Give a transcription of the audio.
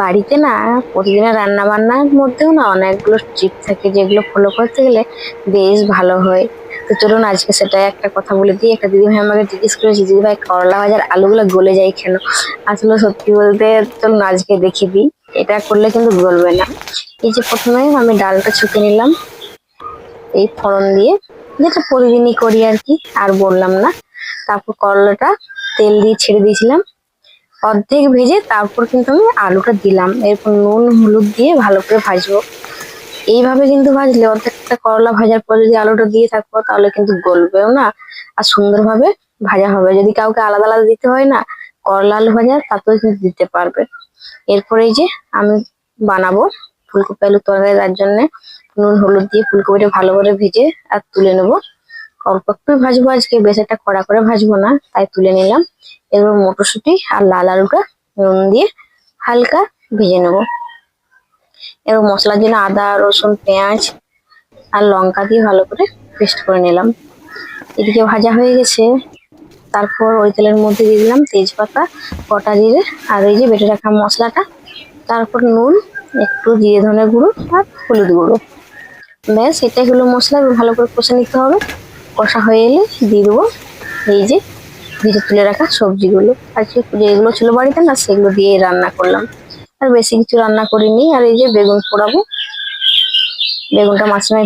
বাড়িতে না প্রতিদিনের রান্না বান্নার মধ্যেও না অনেকগুলো ট্রিক থাকে যেগুলো ফলো করতে গেলে বেশ ভালো হয়। তো চলুন আজকে সেটাই একটা কথা বলে দিই। একটা দিদিভাই আমাকে জিজ্ঞেস করেছে, দিদিভাই, করলা ভাজার আলুগুলো গলে যায় কেন? আসলে সত্যি বলতে চলুন আজকে দেখিয়ে দিই। এটা করলে কিন্তু গলবে না। এই যে প্রথমে আমি ডালটা ছুঁকে নিলাম, এই ফোড়ন দিয়ে। যেটা প্রতিদিনই করি আর কি, আর বললাম না। তারপর করলাটা তেল দিয়ে ছেড়ে দিয়েছিলাম। অর্ধেক ভেজে তারপর কিন্তু আমি আলুটা দিলাম। এরপর নুন, হলুদ দিয়ে ভালো করে ভাজবো। এইভাবে কিন্তু ভাজলে অর্ধেকটা করলা ভাজার পর যদি আলুটা দিয়ে থাকব তাহলে কিন্তু গলবেও না আর সুন্দরভাবে ভাজা হবে। যদি কাউকে আলাদা আলাদা দিতে হয় না, করলা আলু ভাজা, তাতেও কিন্তু দিতে পারবে। এরপরে এই যে আমি বানাবো ফুলকপি আলু তরকারি, তার জন্য নুন, হলুদ দিয়ে ফুলকপিটা ভালো করে ভেজে আর তুলে নেব। অল্প একটু ভাজবো, আজকে বেশ একটা কড়া করে ভাজবো না, তাই তুলে নিলাম। এবার মটরশুঁটি আর লাল আলুটা নুন দিয়ে হালকা ভেজে নেব। এবার মশলার জন্য আদা, রসুন, পেঁয়াজ আর লঙ্কা দিয়ে ভালো করে পেস্ট করে নিলাম। এদিকে ভাজা হয়ে গেছে। তারপর ওই তেলের মধ্যে দিয়ে দিলাম তেজপাতা কটা জিরে আর ওই যে বেটে রাখা মশলাটা। তারপর নুন, একটু জিরে ধনে গুঁড়ো আর হলুদ গুঁড়ো। ব্যাস, এটাই হলো মশলা। ভালো করে কষে নিতে হবে। কষা হয়ে এলে দিয়ে দেবো। এই যে ভেজে তুলে রাখা সবজিগুলো। আর যেগুলো ছিল বাড়িতে না, সেগুলো দিয়ে রান্না করলাম। আর বেশি কিছু রান্না করিনি। আর এই যে বেগুন পোড়াবো। বেগুনটা মাঝখানে